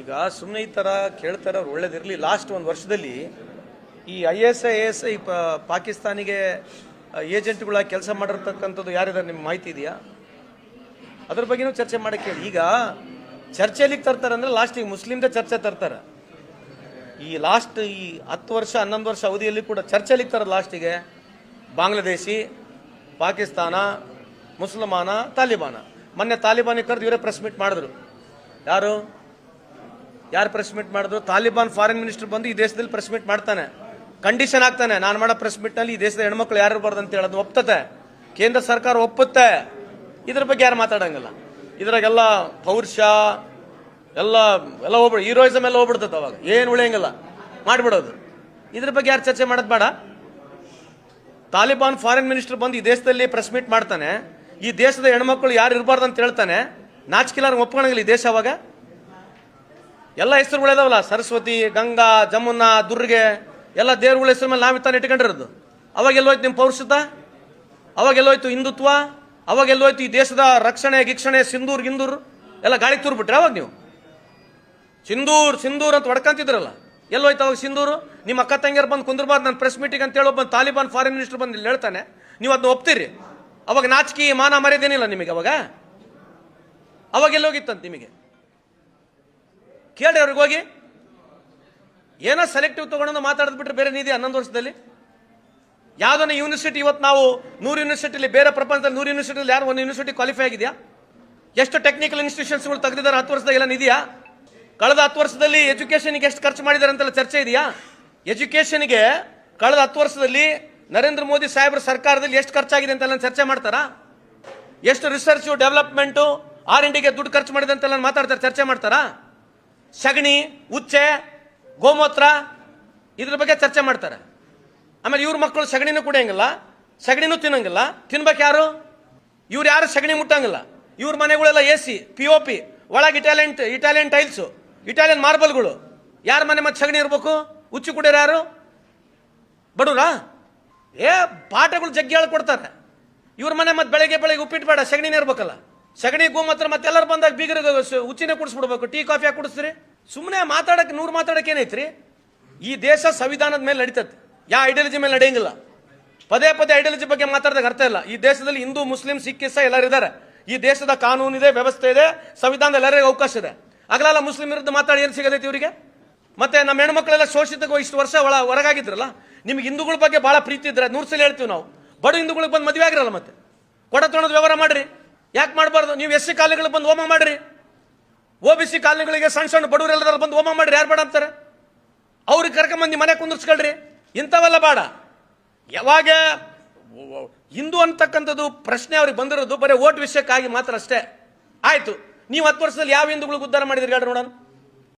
ಈಗ ಸುಮ್ಮನೆ ಈ ಥರ ಕೇಳ್ತಾರೆ ಅವ್ರು ಒಳ್ಳೇದಿರಲಿ. ಲಾಸ್ಟ್ ಒಂದು ವರ್ಷದಲ್ಲಿ ಈ I S I S I ಪಾಕಿಸ್ತಾನಿಗೆ ಏಜೆಂಟ್ಗಳಾಗಿ ಕೆಲಸ ಮಾಡಿರ್ತಕ್ಕಂಥದ್ದು ಯಾರಿದ್ದಾರೆ ನಿಮ್ಮ ಮಾಹಿತಿ ಇದೆಯಾ? ಅದ್ರ ಬಗ್ಗೆನೂ ಚರ್ಚೆ ಮಾಡಕ್ಕೆ ಈಗ ಚರ್ಚೆಲಿಗೆ ತರ್ತಾರೆ ಅಂದ್ರೆ ಲಾಸ್ಟಿಗೆ ಮುಸ್ಲಿಮ್ದೇ ಚರ್ಚೆ ತರ್ತಾರೆ. ಈ ಲಾಸ್ಟ್ ಈ ಹತ್ತು ವರ್ಷ, ಹನ್ನೊಂದು ವರ್ಷ ಅವಧಿಯಲ್ಲಿ ಕೂಡ ಚರ್ಚೆಲಿಗೆ ತರೋದು ಲಾಸ್ಟಿಗೆ ಬಾಂಗ್ಲಾದೇಶಿ, ಪಾಕಿಸ್ತಾನ, ಮುಸಲ್ಮಾನ, ತಾಲಿಬಾನ. ಮೊನ್ನೆ ತಾಲಿಬಾನಿಗೆ ಕರೆದು ಇವರೇ ಪ್ರೆಸ್ ಮೀಟ್ ಮಾಡಿದ್ರು. ಯಾರು? ಯಾರು ಪ್ರೆಸ್ ಮೀಟ್ ಮಾಡಿದ್ರು? ತಾಲಿಬಾನ್ ಫಾರಿನ್ ಮಿನಿಸ್ಟರ್ ಬಂದು ಈ ದೇಶದಲ್ಲಿ ಪ್ರೆಸ್ ಮೀಟ್ ಮಾಡ್ತಾನೆ. ಕಂಡೀಷನ್ ಆಗ್ತಾನೆ. ನಾನು ಮಾಡೋ ಪ್ರೆಸ್ ಮೀಟ್ನಲ್ಲಿ ಈ ದೇಶದ ಹೆಣ್ಮಕ್ಳು ಯಾರು ಅಂತ ಹೇಳೋದು ಒಪ್ತತೆ. ಕೇಂದ್ರ ಸರ್ಕಾರ ಒಪ್ಪುತ್ತೆ. ಇದ್ರ ಬಗ್ಗೆ ಯಾರು ಮಾತಾಡಂಗಿಲ್ಲ. ಇದ್ರಾಗೆಲ್ಲ ಪೌರುಷ ಎಲ್ಲ ಎಲ್ಲ ಹೋಗ್ಬಿಡ ಹೀರೋಯಿಸಮ್ ಎಲ್ಲ ಹೋಗ್ಬಿಡ್ತದೆ ಅವಾಗ. ಏನು ಉಳಿಯಂಗಿಲ್ಲ. ಮಾಡಿಬಿಡೋದು. ಇದ್ರ ಬಗ್ಗೆ ಯಾರು ಚರ್ಚೆ ಮಾಡೋದು ಬೇಡ. ತಾಲಿಬಾನ್ ಫಾರಿನ್ ಮಿನಿಸ್ಟರ್ ಬಂದು ಈ ದೇಶದಲ್ಲಿ ಪ್ರೆಸ್ ಮೀಟ್ ಮಾಡ್ತಾನೆ. ಈ ದೇಶದ ಹೆಣ್ಮಕ್ಳು ಯಾರು ಇರಬಾರ್ದು ಅಂತ ಹೇಳ್ತಾನೆ. ನಾಚಿಕೆಲ್ಲಾರು ಒಪ್ಕೊಳಂಗಿಲ್ಲ ಈ ದೇಶ ಅವಾಗ. ಎಲ್ಲ ಹೆಸರುಗಳು ಇದಾವಲ್ಲ, ಸರಸ್ವತಿ, ಗಂಗಾ, ಜಮುನಾ, ದುರ್ಗೆ, ಎಲ್ಲ ದೇವ್ರಗಳ ಹೆಸರು ಮೇಲೆ ನಾವು ತಾನು ಇಟ್ಕೊಂಡಿರೋದು. ಅವಾಗ ಎಲ್ಲೋಯ್ತು ನಿಮ್ಮ ಪೌರುಷತ ಅವಾಗ ಎಲ್ಲೋಯ್ತು ಹಿಂದುತ್ವ? ಅವಾಗ ಎಲ್ಲೋಯ್ತು ಈ ದೇಶದ ರಕ್ಷಣೆ ಗಿಕ್ಷಣೆ ಸಿಂಧೂರ್ ಗಿಂದೂರ್ ಎಲ್ಲ ಗಾಳಿ ತೂರ್ಬಿಟ್ರೆ ಅವಾಗ ನೀವು. ಸಿಂಧೂರ್ ಸಿಂಧೂರ್ ಅಂತ ಹೊಡ್ಕಂತಿದ್ರಲ್ಲ ಎಲ್ಲೋಯ್ತು ಅವಾಗ ಸಿಂಧೂರು? ನಿಮ್ಮ ಅಕ್ಕ ತಂಗಿಯರು ಬಂದು ಕುಂದ್ರಬಾರ್ದು ನಾನು ಪ್ರೆಸ್ ಮೀಟಿಂಗ್ ಅಂತ ಹೇಳೋ ಬಂದು ತಾಲಿಬಾನ್ ಫಾರಿನ್ ಮಿನಿಸ್ಟರ್ ಬಂದು ಇಲ್ಲಿ ಹೇಳ್ತಾನೆ, ನೀವು ಅದನ್ನ ಒಪ್ತೀರಿ? ಅವಾಗ ನಾಚಿಕೆ ಮಾನ ಮರ್ಯಾದೇನಿಲ್ಲ ನಿಮಗೆ ಅವಾಗ? ಅವಾಗ ಎಲ್ಲೋಗಿತ್ತಂತ ನಿಮಗೆ? ಕೇಳಿ ಅವ್ರಿಗೆ ಹೋಗಿ. ಏನೋ ಸೆಲೆಕ್ಟಿವ್ ತೊಗೊಂಡು ಮಾತಾಡಿದ್ ಬಿಟ್ರೆ ಬೇರೆ ನಿಧಿ ಹನ್ನೊಂದು ವರ್ಷದಲ್ಲಿ? ಯಾವ್ದನ್ನ ಯೂನಿವರ್ಸಿಟಿ ಇವತ್ತು ನಾವು ನೂರು ಯೂನಿವರ್ಸಿಟಿಲಿ ಬೇರೆ ಪ್ರಪಂಚದಲ್ಲಿ ನೂರು ಯೂನಿವರ್ಸಿಟಿಲಿ ಯಾರು ಒಂದು ಯೂನಿವರ್ಸಿಟಿ ಕ್ವಾಲಿಫೈ ಆಗಿದೆಯಾ? ಎಷ್ಟು ಟೆಕ್ನಿಕಲ್ ಇನ್ಸ್ಟಿಟ್ಯೂಷನ್ಸ್ಗಳು ತೆಗೆದಿದ್ದಾರೆ ಹತ್ತು ವರ್ಷದಾಗ ಎಲ್ಲ ನಿಧಿಯಾ? ಕಳೆದ ಹತ್ತು ವರ್ಷದಲ್ಲಿ ಎಜುಕೇಷನ್ಗೆ ಎಷ್ಟು ಖರ್ಚು ಮಾಡಿದ್ದಾರೆ ಅಂತೆಲ್ಲ ಚರ್ಚೆ ಇದೆಯಾ? ಎಜುಕೇಷನ್ಗೆ ಕಳೆದ ಹತ್ತು ವರ್ಷದಲ್ಲಿ ನರೇಂದ್ರ ಮೋದಿ ಸಾಹೇಬ್ರ ಸರ್ಕಾರದಲ್ಲಿ ಎಷ್ಟು ಖರ್ಚಾಗಿದೆ ಅಂತೆಲ್ಲ ಚರ್ಚೆ ಮಾಡ್ತಾರಾ? ಎಷ್ಟು ರಿಸರ್ಚು ಡೆವಲಪ್ಮೆಂಟು ಆರ್ ಇಂಡಿಗೆ ದುಡ್ಡು ಖರ್ಚು ಮಾಡಿದೆ ಅಂತೆಲ್ಲ ಮಾತಾಡ್ತಾರೆ, ಚರ್ಚೆ ಮಾಡ್ತಾರಾ? ಸಗಣಿ, ಉಚ್ಚೆ, ಗೋಮೂತ್ರ, ಇದ್ರ ಬಗ್ಗೆ ಚರ್ಚೆ ಮಾಡ್ತಾರೆ. ಆಮೇಲೆ ಇವ್ರ ಮಕ್ಕಳು ಸಗಣಿನೂ ಕುಡಿಯಂಗಿಲ್ಲ, ಸಗಣಿನೂ ತಿನ್ನಂಗಿಲ್ಲ. ತಿನ್ಬೇಕು ಯಾರು? ಇವ್ರು ಯಾರು ಸಗಣಿ ಮುಟ್ಟಂಗಿಲ್ಲ. ಇವ್ರ ಮನೆಗಳೆಲ್ಲ A C, P O P, ಒಳಗೆ ಇಟಾಲಿಯನ್ ಇಟಾಲಿಯನ್ ಟೈಲ್ಸು ಇಟಾಲಿಯನ್ ಮಾರ್ಬಲ್ಗಳು ಯಾರ ಮನೆ ಮತ್ತೆ ಸಗಣಿ ಇರಬೇಕು? ಉಚ್ಚಿ ಕುಡಿಯೋರು ಯಾರು? ಬಡವ್ರಾ ಏ ಪಾಠಗಳು ಜಗ್ಗಿ ಹೇಳ್ಕೊಡ್ತಾರೆ. ಇವ್ರ ಮನೆ ಮತ್ತೆ ಬೆಳಗ್ಗೆ ಬೆಳಗ್ಗೆ ಉಪ್ಪಿಟ್ಟು ಬೇಡ, ಸಗಣಿನೇ ಇರ್ಬೇಕಲ್ಲ. ಸಗಣಿ, ಗೋಮೂತ್ರ ಮತ್ತೆಲ್ಲರೂ ಬಂದಾಗ ಬೀಗರಿಗೆ ಹುಚ್ಚಿನೇ ಕುಡಿಸ್ಬಿಡ್ಬೇಕು. ಟೀ ಕಾಫಿ ಹಾಕಿ ಕುಡಿಸ್ತೀರಿ? ಸುಮ್ಮನೆ ಮಾತಾಡಕ್ಕೆ ನೂರು ಮಾತಾಡಕ್ಕೆ ಏನೈತ್ರಿ? ಈ ದೇಶ ಸಂವಿಧಾನದ ಮೇಲೆ ನಡೀತದೆ ಯಾ ಐಡಿಯಾಲಜಿ ಮೇಲೆ ನಡೆಯಂಗಿಲ್ಲ. ಪದೇ ಪದೇ ಐಡಿಯಾಲಜಿ ಬಗ್ಗೆ ಮಾತಾಡಿದಾಗ ಅರ್ಥ ಇಲ್ಲ. ಈ ದೇಶದಲ್ಲಿ ಹಿಂದೂ, ಮುಸ್ಲಿಂ, ಸಿಖ್, ಇಸ್ಸ ಎಲ್ಲರೂ ಈ ದೇಶದ ಕಾನೂನು ಇದೆ, ವ್ಯವಸ್ಥೆ ಇದೆ ಸಂವಿಧಾನದ ಎಲ್ಲರಿಗೂ ಅವಕಾಶ ಇದೆ. ಆಗಲೆಲ್ಲ ಮುಸ್ಲಿಂ ವಿರುದ್ಧ ಮಾತಾಡಿ ಏನು ಸಿಗದೈತಿ ಇವರಿಗೆ? ಮತ್ತೆ ನಮ್ಮ ಹೆಣ್ಮಕ್ಳೆಲ್ಲ ಶೋಷಿತಗೋ ಇಷ್ಟು ವರ್ಷ ಒಳ ಹೊರಗಾಗಿದ್ರಲ್ಲ, ನಿಮ್ಗೆ ಹಿಂದೂಗಳ ಬಗ್ಗೆ ಬಹಳ ಪ್ರೀತಿ ಇದ್ರೆ ನೂರು ಸಲ ಹೇಳ್ತೀವಿ ನಾವು. ಬಡ ಹಿಂದೂಗಳಿಗೆ ಬಂದು ಮದುವೆ ಆಗಿರಲ್ಲ ಮತ್ತೆ. ಕೊಡ ತೊಣದ ವ್ಯವಹಾರ ಮಾಡ್ರಿ. ಯಾಕೆ ಮಾಡಬಾರ್ದು? ನೀವು ಎಸ್ ಸಿ ಬಂದು ಹೋಮ ಮಾಡ್ರಿ. ಒ ಬಿ ಸಿ ಕಾಲನಿಗಳಿಗೆ ಸಣ್ಣ ಸಣ್ಣ ಬಡವರೆಲ್ಲರೂ ಬಂದು ಹೋಮ ಮಾಡ್ರಿ, ಯಾರು ಬೇಡ ಅಂತಾರೆ? ಅವ್ರಿಗೆ ಕರ್ಕೊಂಬಂದು ಮನೆ ಕುಂದಿರ್ಸ್ಕೊಳ್ರಿ. ಇಂಥವೆಲ್ಲ ಬೇಡ. ಯಾವಾಗ ಹಿಂದೂ ಅಂತಕ್ಕಂಥದ್ದು ಪ್ರಶ್ನೆ ಅವ್ರಿಗೆ ಬಂದಿರೋದು ಬರೀ ಓಟ್ ವಿಷಯಕ್ಕಾಗಿ ಮಾತ್ರ ಅಷ್ಟೇ. ಆಯಿತು. ನೀವು ಹತ್ತು ವರ್ಷದಲ್ಲಿ ಯಾವ ಹಿಂದೂಗಳಿಗೆ ಉದ್ಧಾರ ಮಾಡಿದ್ರಿ ಹೇಳ್ರಿ ನೋಡೋಣ.